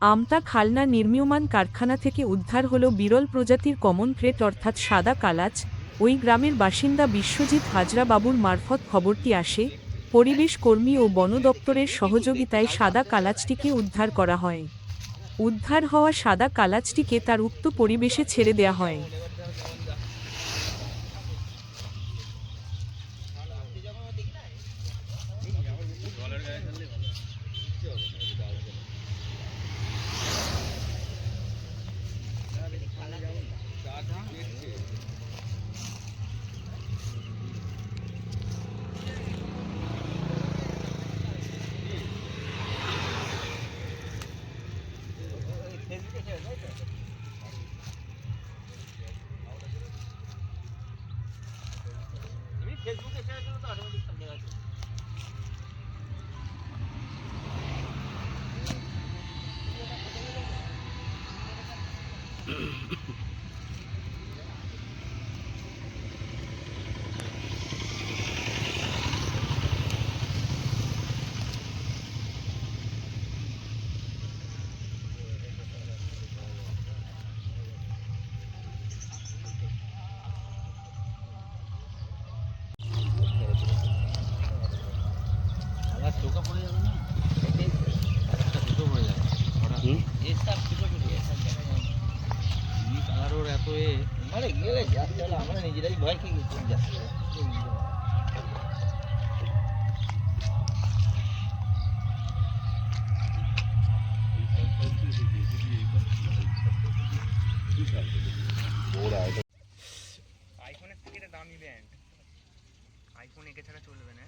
আমতা খালনা নির্মীয়মান কারখানা থেকে উদ্ধার হল বিরল প্রজাতির কমন ক্রেট অর্থাৎ সাদা কালাচ। ওই গ্রামের বাসিন্দা বিশ্বজিৎ হাজরা বাবুর মারফত খবরটি আসে। পরিবেশ কর্মী ও বন দপ্তরের সহযোগিতায় সাদা কালাচটিকে উদ্ধার করা হয়। উদ্ধার হওয়া সাদা কালাচটিকে তার উক্ত পরিবেশে ছেড়ে দেয়া হয়। 这猪给宰了，怎么就剩了一个？মানে গেলে যাচ্ছে আমরা নিজেরাই ভয় খেয়ে আইফোনের থেকে দামি ব্যান্ড আইফোন একে ছাড়া চলবে না।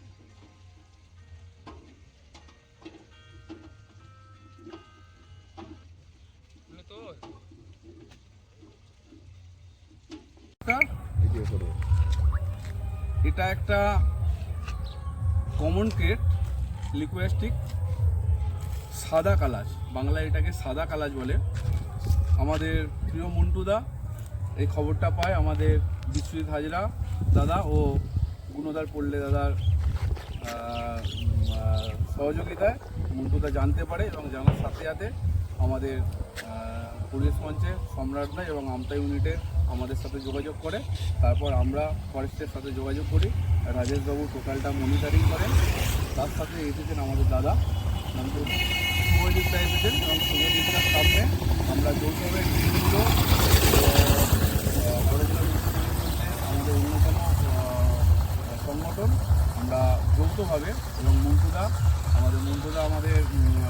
এটা একটা কমন ক্রেট লিকুয়াস্টিক সাদা কালাজ। বাংলায় এটাকে সাদা কালাজ বলে। আমাদের প্রিয় মন্টুদা এই খবরটা পায় আমাদের বিশ্বজিৎ হাজরা দাদা ও গুণদার পল্লে দাদার সহযোগিতায়। মন্টুদা জানতে পারে এবং জানার সাথে সাথে আমাদের পুলিশ মঞ্চে সম্রাটদা এবং আমতা ইউনিটে আমাদের সাথে যোগাযোগ করে। তারপর আমরা ফরেস্টের সাথে যোগাযোগ করি। রাজেশবাবু টোটালটা মনিটারিং করেন। তার সাথে এসেছেন আমাদের দাদা মন্টু শুভজিৎদা এসেছেন এবং শুভজিৎদার সামনে আমরা যৌথভাবে আমাদের অন্যতম সংগঠন। আমরা যৌথভাবে এবং মন্টুদা, আমাদের মন্টুদা আমাদের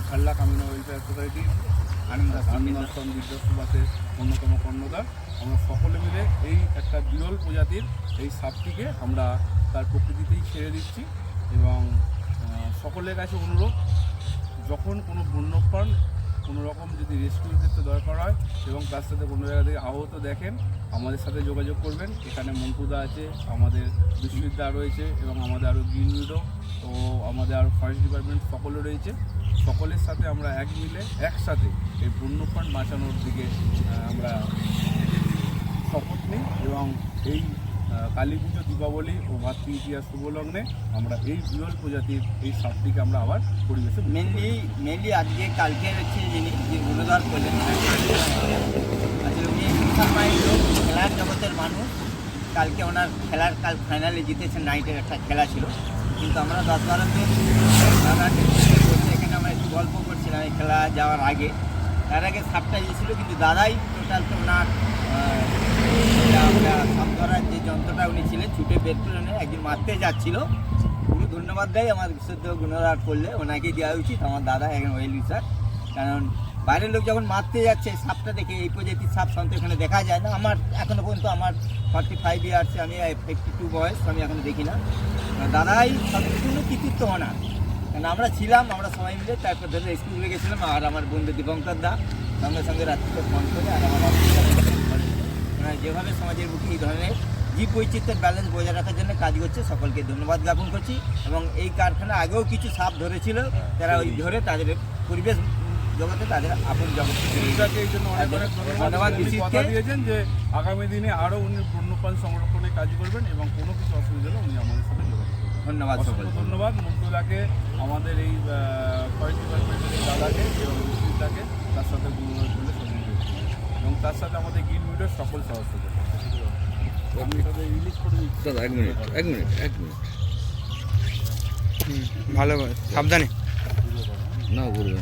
খাল্লা কামিনা ওয়েলফেয়ার সোসাইটির আনন্দাশ্রম বিদ্যাসুবাসের অন্যতম কর্ণধার। আমরা সকলে মিলে এই একটা বিরল প্রজাতির এই সাপটিকে আমরা তার প্রকৃতিতেই ছেড়ে দিচ্ছি এবং সকলের কাছে অনুরোধ, যখন কোনো বন্যপ্রাণ কোনো রকম যদি রেস্কিউর ক্ষেত্রে দরকার হয় এবং তার সাথে কোনো জায়গা থেকে আহত দেখেন, আমাদের সাথে যোগাযোগ করবেন। এখানে মন্টুদা আছে, আমাদের বিশ্ববিদ্যালয় রয়েছে এবং আমাদের আরও গ্রিন ও আমাদের আরও ফরেস্ট ডিপার্টমেন্ট সকলে রয়েছে। সকলের সাথে আমরা এক মিলে একসাথে এই বন্যপ্রাণ বাঁচানোর দিকে আমরা শপথ নিই এবং এই কালী পুজো দীপাবলি ও ভাতৃ ইতিহাস শুভলগ্নে আমরা এই বিরল প্রজাতির এই সাপটিকে আমরা আবার পরিবেশে মেনলি মেনলি আজকে কালকে হচ্ছে যিনি যে গুণধর করলেন আসলে উনি মাইন্ড লোক খেলার জগতের মানুষ। কালকে ওনার খেলার কাল ফাইনালে জিতেছেন নাইটের একটা খেলা ছিল। কিন্তু আমরা দশ বারো দিন দাদাকে বসে এখানে আমরা একটু গল্প করছিলাম এই খেলা যাওয়ার আগে। তার আগে সাপটা এসেছিল, কিন্তু দাদাই টোটাল তো ওনার আমরা সাপ ধরার যে যন্ত্রটা উনি ছিলেন, ছুটে বের করে একদিন মারতে যাচ্ছিল। খুবই ধন্যবাদ দেয়, আমার বিশুদ্ধ গুণরাট করলে ওনাকে দেওয়া উচিত, আমার দাদা একজন ওয়েল স্যার কারণ বাইরের লোক যখন মারতে যাচ্ছে সাপটা দেখে এই প্রজাতির সাপ সন্ত এখানে দেখা যায় না। আমার এখনও পর্যন্ত আমার ফর্টি ফাইভ ইয়ার্সে আমি ফিফটি টু বয়স, আমি এখনও দেখি না। দাদাই সম্পূর্ণ কৃতিত্ব ওনার কারণ আমরা ছিলাম আমরা সবাই মিলে তারপর ধরে স্কুলে গেছিলাম আর আমার বন্ধু দীপঙ্কর দা সঙ্গে সঙ্গে রাত্রিতে ফোন করে আর আমার ওনারা যেভাবে সমাজের বুকে এই ধরনের জীব বৈচিত্র্যের ব্যালেন্স বজায় রাখার জন্য কাজ করছে সকলকে ধন্যবাদ জ্ঞাপন করছি। এবং এই কারখানা আগেও কিছু সাপ ধরেছিল তারা ওই ধরে তাদের পরিবেশ জগতে তাদের আপন জগতে এই জন্য অনেক অনেক ধন্যবাদ। কথা দিয়েছেন যে আগামী দিনে আরও উনি বন্যপ্রাণ সংরক্ষণে কাজ করবেন এবং কোনো কিছু অসুবিধা হলে উনি আমাদের সাথে ধন্যবাদ সকলকে। ধন্যবাদ। মন্টুদাকে আমাদের এই ফরেস্ট ডিপার্টমেন্টের এই দাদাকে এবং বিশ্বজিৎদাকে তার সাথে গুণগান করলে এবং তার সাথে আমাদের গিল মিটার সকল সদস্য দাদা এক মিনিট এক মিনিট এক মিনিট। ভালো সাবধানে। না করবে